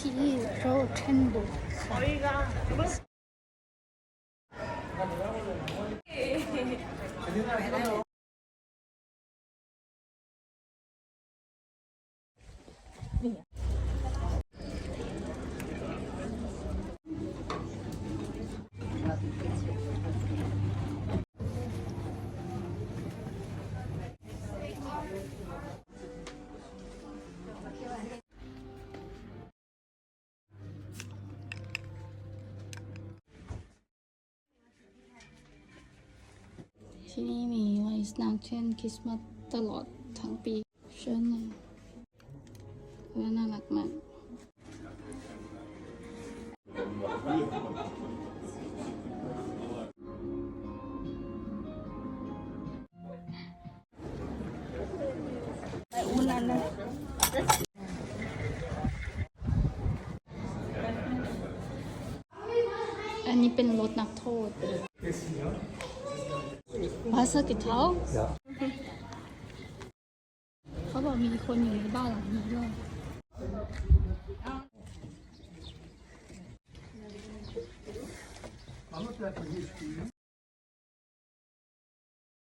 ที่โรเท ที่นี่มีไวส์นางเช่นคริสต์มาสตลอดทั้งปีเชิญเลยและน่ารักมากอันนี้เป็นรถนักโทษ บาสเกตเท้าเขาบอกมีคนอยู่ในบ้านหลังนี้ด้วย